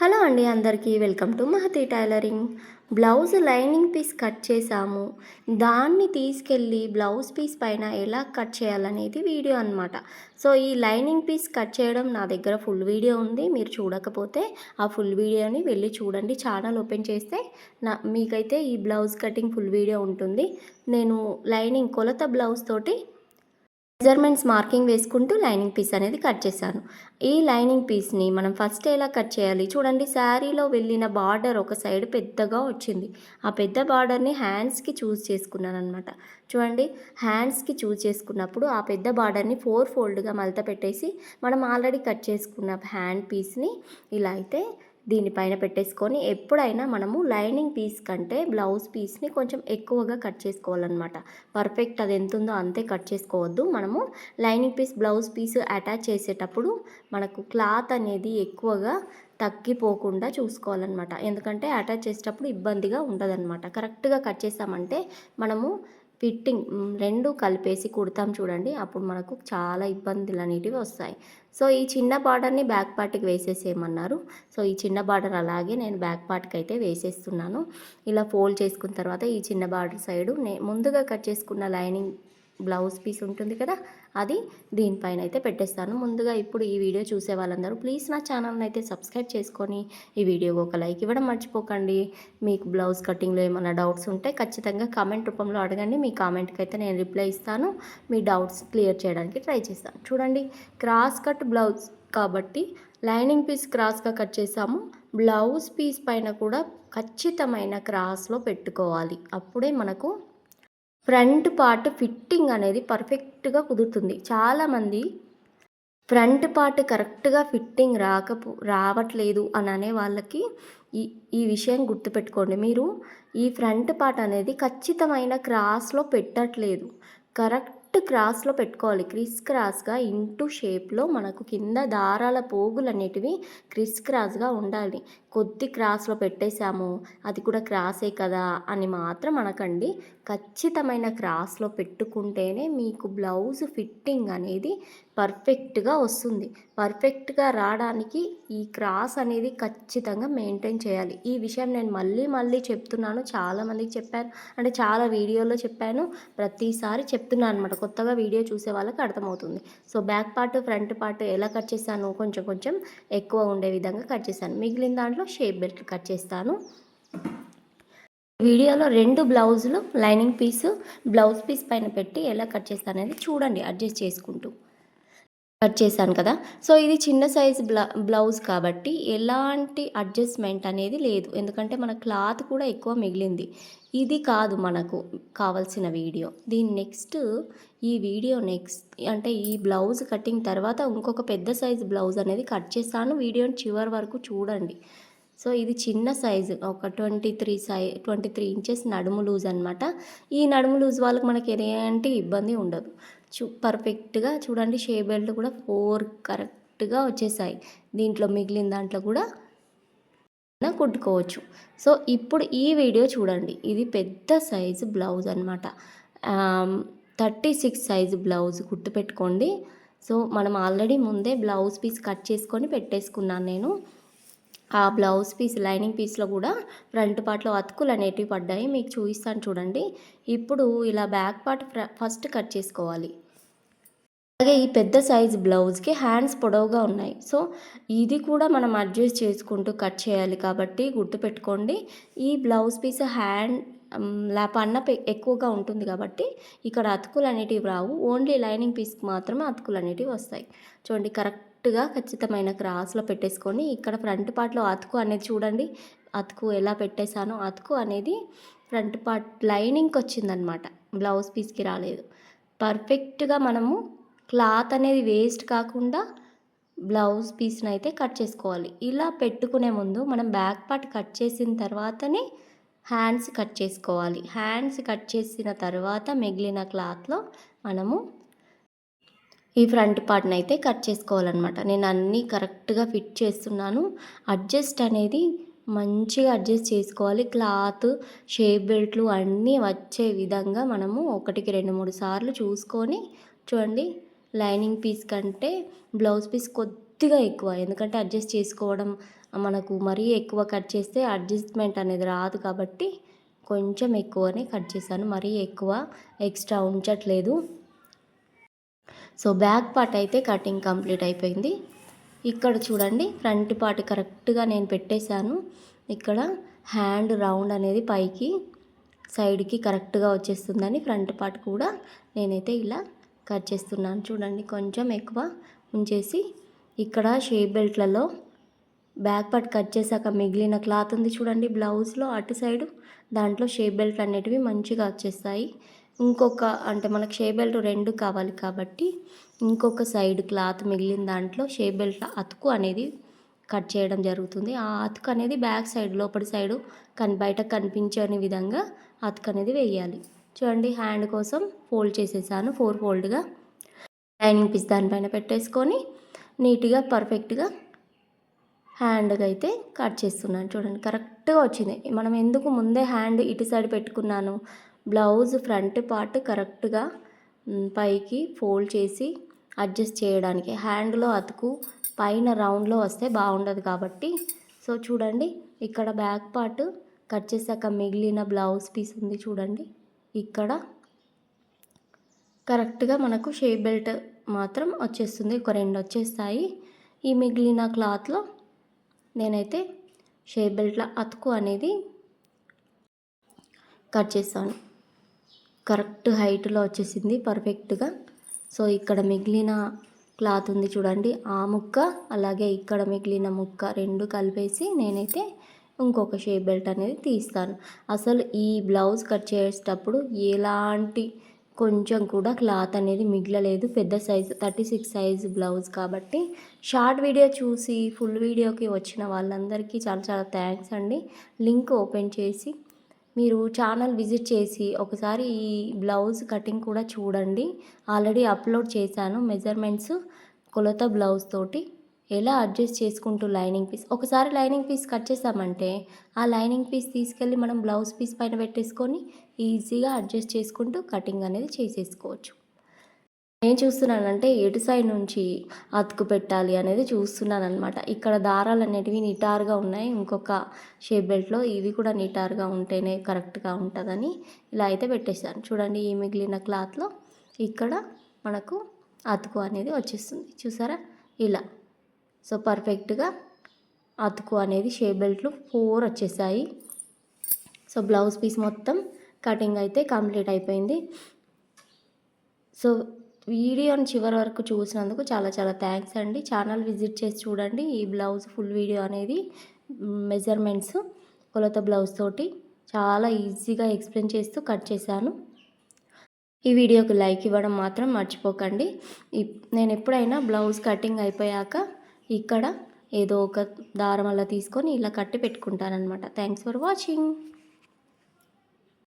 Hello అండి అందరికీ welcome to Mahathi tailoring. Blouse lining piece cut చేసాము దాన్ని తీసుకెళ్ళి బ్లౌజ్ పీస్ పైన ఎలా కట్ చేయాలనేది వీడియో అనమాట సో ఈ లైనింగ్ పీస్ కట్ చేయడం నా దగ్గర ఫుల్ వీడియో ఉంది. మీరు చూడకపోతే ఆ ఫుల్ వీడియోని వెళ్ళి చూడండి. ఛానల్ ఓపెన్ చేస్తే నా మీకైతే ఈ బ్లౌజ్ కటింగ్ ఫుల్ వీడియో ఉంటుంది. నేను లైనింగ్ కొలత బ్లౌజ్ తోటి మెజర్మెంట్స్ మార్కింగ్ వేసుకుంటూ లైనింగ్ పీస్ అనేది కట్ చేశాను. ఈ లైనింగ్ పీస్ని మనం ఫస్ట్ ఎలా కట్ చేయాలి? చూడండి శారీలో వెళ్ళిన బార్డర్ ఒక సైడ్ పెద్దగా వచ్చింది. ఆ పెద్ద బార్డర్ని హ్యాండ్స్కి చూస్ చేసుకున్నాను అనమాట చూడండి హ్యాండ్స్కి చూస్ చేసుకున్నప్పుడు ఆ పెద్ద బార్డర్ని ఫోర్ ఫోల్డ్గా మలత పెట్టేసి మనం ఆల్రెడీ కట్ చేసుకున్న హ్యాండ్ పీస్ని ఇలా అయితే దీనిపైన పెట్టేసుకొని ఎప్పుడైనా మనము లైనింగ్ పీస్ కంటే బ్లౌజ్ పీస్ని కొంచెం ఎక్కువగా కట్ చేసుకోవాలన్నమాట. పర్ఫెక్ట్ అది ఎంత ఉందో అంతే కట్ చేసుకోవద్దు. మనము lining piece blouse piece attach చేసేటప్పుడు మనకు క్లాత్ అనేది ఎక్కువగా తగ్గిపోకుండా చూసుకోవాలన్నమాట. ఎందుకంటే అటాచ్ చేసేటప్పుడు ఇబ్బందిగా ఉండదన్నమాట. కరెక్ట్గా కట్ చేసామంటే మనము ఫిట్టింగ్ రెండు కలిపేసి కుడతాం చూడండి. అప్పుడు మనకు చాలా ఇబ్బందులు అనేటివి వస్తాయి. సో ఈ చిన్న బార్డర్ని బ్యాక్ పార్ట్కి వేసేసేయమన్నారు. సో ఈ చిన్న బార్డర్ అలాగే నేను బ్యాక్ పార్ట్కి అయితే వేసేస్తున్నాను. ఇలా ఫోల్డ్ చేసుకున్న తర్వాత ఈ చిన్న బార్డర్ సైడు ముందుగా కట్ చేసుకున్న లైనింగ్ బ్లౌజ్ పీస్ ఉంటుంది కదా అది దీనిపైన అయితే పెట్టేస్తాను. ముందుగా ఇప్పుడు ఈ వీడియో చూసే వాళ్ళందరూ ప్లీజ్ నా ఛానల్ని అయితే సబ్స్క్రైబ్ చేసుకొని ఈ వీడియోకి ఒక లైక్ ఇవ్వడం మర్చిపోకండి. మీకు బ్లౌజ్ కటింగ్లో ఏమైనా డౌట్స్ ఉంటే ఖచ్చితంగా కామెంట్ రూపంలో అడగండి. మీ కామెంట్కి అయితే నేను రిప్లై ఇస్తాను. మీ డౌట్స్ క్లియర్ చేయడానికి ట్రై చేస్తాను. చూడండి క్రాస్ కట్ బ్లౌజ్ కాబట్టి లైనింగ్ పీస్ క్రాస్గా కట్ చేసాము. బ్లౌజ్ పీస్ పైన కూడా ఖచ్చితమైన క్రాస్లో పెట్టుకోవాలి. అప్పుడే మనకు ఫ్రంట్ పార్ట్ ఫిట్టింగ్ అనేది పర్ఫెక్ట్గా కుదురుతుంది. చాలామంది ఫ్రంట్ పార్ట్ కరెక్ట్గా ఫిట్టింగ్ రాకపో రావట్లేదు అని అనే వాళ్ళకి ఈ ఈ విషయం గుర్తుపెట్టుకోండి. మీరు ఈ ఫ్రంట్ పార్ట్ అనేది ఖచ్చితమైన క్రాస్లో పెట్టట్లేదు. కరెక్ట్ క్రాస్లో పెట్టుకోవాలి. క్రిస్ క్రాస్గా ఇంటూ షేప్లో మనకు కింద దారాల పోగులు అనేటివి క్రిస్ క్రాస్గా ఉండాలి. కొద్ది క్రాస్లో పెట్టేశాము. అది కూడా క్రాసే కదా అని మాత్రం అనకండి. ఖచ్చితమైన క్రాస్లో పెట్టుకుంటేనే మీకు బ్లౌజ్ ఫిట్టింగ్ అనేది పర్ఫెక్ట్గా వస్తుంది. పర్ఫెక్ట్గా రావడానికి ఈ క్రాస్ అనేది ఖచ్చితంగా మెయింటైన్ చేయాలి. ఈ విషయం నేను మళ్ళీ మళ్ళీ చెప్తున్నాను. చాలామందికి చెప్పాను. అంటే చాలా వీడియోలో చెప్పాను. ప్రతిసారి చెప్తున్నాను అనమాట కొత్తగా వీడియో చూసే వాళ్ళకి అర్థమవుతుంది. So back part front part ఎలా కట్ చేశాను కొంచెం కొంచెం ఎక్కువ ఉండే విధంగా కట్ చేశాను. మిగిలిన దాంట్లో షేప్ బెల్ట్ కట్ చేస్తాను. వీడియోలో రెండు బ్లౌజులు లైనింగ్ పీసు బ్లౌజ్ పీస్ పైన పెట్టి ఎలా కట్ చేస్తాను అనేది చూడండి అడ్జస్ట్ చేసుకుంటూ. కట్ చేశాను కదా. సో ఇది చిన్న సైజ్ బ్లౌజ్ కాబట్టి ఎలాంటి అడ్జస్ట్మెంట్ అనేది లేదు. ఎందుకంటే మన క్లాత్ కూడా ఎక్కువ మిగిలింది. ఇది కాదు మనకు కావాల్సిన వీడియో. దీని నెక్స్ట్ ఈ వీడియో నెక్స్ట్ అంటే ఈ బ్లౌజ్ కటింగ్ తర్వాత ఇంకొక పెద్ద సైజ్ బ్లౌజ్ అనేది కట్ చేస్తాను. వీడియోని చివరి వరకు చూడండి. సో ఇది చిన్న సైజు ఒక ట్వంటీ త్రీ సై ట్వంటీ త్రీ ఇంచెస్ నడుము లూజ్ అనమాట ఈ నడుము లూజ్ వాళ్ళకి మనకి ఎలాంటి ఇబ్బంది ఉండదు. చూ పర్ఫెక్ట్గా చూడండి షే బెల్ట్ కూడా ఫోర్ కరెక్ట్గా వచ్చేసాయి. దీంట్లో మిగిలిన దాంట్లో కూడా కుట్టుకోవచ్చు. సో ఇప్పుడు ఈ వీడియో చూడండి. ఇది పెద్ద సైజు బ్లౌజ్ అనమాట థర్టీ సిక్స్ సైజు బ్లౌజ్ కుట్టు పెట్టుకోండి. సో మనం ఆల్రెడీ ముందే బ్లౌజ్ పీస్ కట్ చేసుకొని పెట్టేసుకున్నాను నేను. ఆ బ్లౌజ్ పీస్ లైనింగ్ పీస్లో కూడా ఫ్రంట్ పార్ట్లో అతుకులు అనేటివి పడ్డాయి. మీకు చూపిస్తాను చూడండి. ఇప్పుడు ఇలా బ్యాక్ పార్ట్ ఫస్ట్ కట్ చేసుకోవాలి. అలాగే ఈ పెద్ద సైజ్ బ్లౌజ్కి హ్యాండ్స్ పొడవుగా ఉన్నాయి. సో ఇది కూడా మనం అడ్జస్ట్ చేసుకుంటూ కట్ చేయాలి కాబట్టి గుర్తుపెట్టుకోండి. ఈ బ్లౌజ్ పీస్ హ్యాండ్ పన్న ఎక్కువగా ఉంటుంది కాబట్టి ఇక్కడ అతుకులు అనేటివి రావు. ఓన్లీ లైనింగ్ పీస్కి మాత్రమే అతుకులు అనేటివి వస్తాయి. చూడండి కరెక్ట్గా ఖచ్చితమైన క్రాస్లో పెట్టేసుకొని ఇక్కడ ఫ్రంట్ పార్ట్లో అతుకు అనేది చూడండి అతుకు ఎలా పెట్టేశానో అతుకు అనేది ఫ్రంట్ పార్ట్ లైనింగ్కి వచ్చిందనమాట. బ్లౌజ్ పీస్కి రాలేదు. పర్ఫెక్ట్గా మనము క్లాత్ అనేది వేస్ట్ కాకుండా బ్లౌజ్ పీస్ని అయితే కట్ చేసుకోవాలి. ఇలా పెట్టుకునే ముందు మనం బ్యాక్ పార్ట్ కట్ చేసిన తర్వాతనే హ్యాండ్స్ కట్ చేసుకోవాలి. హ్యాండ్స్ కట్ చేసిన తర్వాత మిగిలిన క్లాత్లో మనము ఈ ఫ్రంట్ పార్ట్ని అయితే కట్ చేసుకోవాలన్నమాట. నేను అన్నీ కరెక్ట్గా ఫిట్ చేస్తున్నాను. అడ్జస్ట్ అనేది మంచిగా అడ్జస్ట్ చేసుకోవాలి. క్లాత్ షేప్ బెల్ట్లు అన్నీ వచ్చే విధంగా మనము ఒకటికి రెండు మూడు సార్లు చూసుకొని చూడండి లైనింగ్ పీస్ కంటే బ్లౌజ్ పీస్ కొద్దిగా ఎక్కువ. ఎందుకంటే అడ్జస్ట్ చేసుకోవడం మనకు మరీ ఎక్కువ కట్ చేస్తే అడ్జస్ట్మెంట్ అనేది రాదు కాబట్టి కొంచెం ఎక్కువనే కట్ చేశాను. మరీ ఎక్కువ ఎక్స్ట్రా ఉంచట్లేదు. సో బ్యాక్ పార్ట్ అయితే కటింగ్ కంప్లీట్ అయిపోయింది. ఇక్కడ చూడండి ఫ్రంట్ పార్ట్ కరెక్ట్గా నేను పెట్టేశాను. ఇక్కడ హ్యాండ్ రౌండ్ అనేది పైకి సైడ్కి కరెక్ట్గా వచ్చేస్తుందని ఫ్రంట్ పార్ట్ కూడా నేనైతే ఇలా కట్ చేస్తున్నాను. చూడండి కొంచెం ఎక్కువ ఉంచేసి ఇక్కడ షేప్ బెల్ట్లలో బ్యాక్ పార్ట్ కట్ చేశాక మిగిలిన క్లాత్ ఉంది చూడండి బ్లౌజ్లో అటు సైడు దాంట్లో షేప్ బెల్ట్ అనేటివి మంచిగా వచ్చేస్తాయి. ఇంకొక అంటే మనకు షేప్ బెల్ట్ రెండు కావాలి కాబట్టి ఇంకొక సైడ్ క్లాత్ మిగిలిన దాంట్లో షేప్ బెల్ట్ అతుకు అనేది కట్ చేయడం జరుగుతుంది. ఆ అతుకు అనేది బ్యాక్ సైడ్ లోపలి సైడు కన్ బయట కనిపించని విధంగా అతుకు అనేది వేయాలి. చూడండి హ్యాండ్ కోసం ఫోల్డ్ చేసేసాను ఫోర్ ఫోల్డ్గా. లైనింగ్ పీస్ దానిపైన పెట్టేసుకొని నీట్గా పర్ఫెక్ట్గా హ్యాండ్గా అయితే కట్ చేస్తున్నాను. చూడండి కరెక్ట్గా వచ్చింది. మనం ఎందుకు ముందే హ్యాండ్ ఇటు సైడ్ పెట్టుకున్నాను? బ్లౌజ్ ఫ్రంట్ పార్ట్ కరెక్ట్గా పైకి ఫోల్డ్ చేసి అడ్జస్ట్ చేయడానికి. హ్యాండ్లో అతుకు పైన రౌండ్లో వస్తే బాగుండదు కాబట్టి. సో చూడండి ఇక్కడ బ్యాక్ పార్ట్ కట్ చేశాక మిగిలిన బ్లౌజ్ పీస్ ఉంది చూడండి. ఇక్కడ కరెక్ట్గా మనకు షేప్ బెల్ట్ మాత్రం వచ్చేస్తుంది. ఒక రెండు వచ్చేస్తాయి. ఈ మిగిలిన క్లాత్లో నేనైతే షేప్ బెల్ట్ల అతుకు అనేది కట్ చేస్తాను. కరెక్ట్ హైట్లో వచ్చేసింది పర్ఫెక్ట్గా. సో ఇక్కడ మిగిలిన క్లాత్ ఉంది చూడండి. ఆ ముక్క అలాగే ఇక్కడ మిగిలిన ముక్క రెండు కలిపేసి నేనైతే ఇంకొక షేప్ బెల్ట్ అనేది తీస్తాను. అసలు ఈ బ్లౌజ్ కట్ చేసేటప్పుడు ఎలాంటి కొంచెం కూడా క్లాత్ అనేది మిగలలేదు. పెద్ద size thirty six size blouse కాబట్టి షార్ట్ వీడియో చూసి ఫుల్ వీడియోకి వచ్చిన వాళ్ళందరికీ చాలా చాలా థ్యాంక్స్ అండి. లింక్ ఓపెన్ చేసి మీరు ఛానల్ విజిట్ చేసి ఒకసారి ఈ బ్లౌజ్ కటింగ్ కూడా చూడండి. ఆల్రెడీ అప్లోడ్ చేశాను మెజర్మెంట్స్ కొలత బ్లౌజ్ తోటి. ఎలా అడ్జస్ట్ చేసుకుంటూ లైనింగ్ పీస్? ఒకసారి లైనింగ్ పీస్ కట్ చేసామంటే ఆ లైనింగ్ పీస్ తీసుకెళ్ళి మనం బ్లౌజ్ పీస్ పైన పెట్టేసుకొని ఈజీగా అడ్జస్ట్ చేసుకుంటూ కటింగ్ అనేది చేసేసుకోవచ్చు. నేను చూస్తున్నానంటే ఎటు సైడ్ నుంచి అతుకు పెట్టాలి అనేది చూస్తున్నాను అనమాట ఇక్కడ దారాలు అనేటివి నిటారుగా ఉన్నాయి. ఇంకొక షేప్ బెల్ట్లో ఇవి కూడా నిటారుగా ఉంటేనే కరెక్ట్గా ఉంటుందని ఇలా అయితే పెట్టేశాను. చూడండి ఈ మిగిలిన క్లాత్లో ఇక్కడ మనకు అతుకు అనేది వచ్చేస్తుంది. చూసారా? ఇలా. సో పర్ఫెక్ట్గా అతుకు అనేది షేప్ బెల్ట్లు ఫోర్ వచ్చేసాయి. సో బ్లౌజ్ పీస్ మొత్తం కటింగ్ అయితే కంప్లీట్ అయిపోయింది. సో వీడియోని చివరి వరకు చూసినందుకు చాలా చాలా థ్యాంక్స్ అండి. ఛానల్ విజిట్ చేసి చూడండి ఈ బ్లౌజ్ ఫుల్ వీడియో అనేది మెజర్మెంట్స్ కొలత బ్లౌజ్ తోటి చాలా ఈజీగా ఎక్స్ప్లెయిన్ చేస్తూ కట్ చేశాను. ఈ వీడియోకి లైక్ ఇవ్వడం మాత్రం మర్చిపోకండి. నేను ఎప్పుడైనా బ్లౌజ్ కటింగ్ అయిపోయాక ఇక్కడ ఏదో ఒక దారం అలా తీసుకొని ఇలా కట్టి పెట్టుకుంటారనమాట థ్యాంక్స్ ఫర్ వాచింగ్